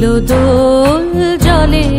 দোল জলে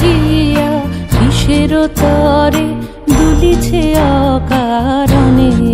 হিয়া কিসের তরে দুলিছে অকারণে?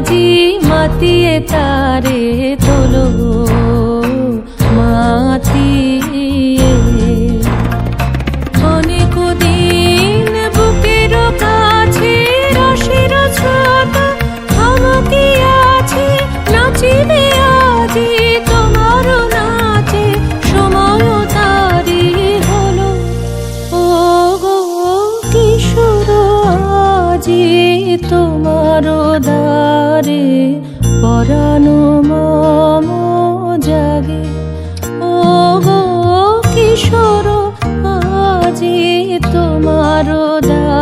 আজি মাতিয়ে তারে তোলো। জাগে ও গো কিশোর আজি তোমার দ্বারে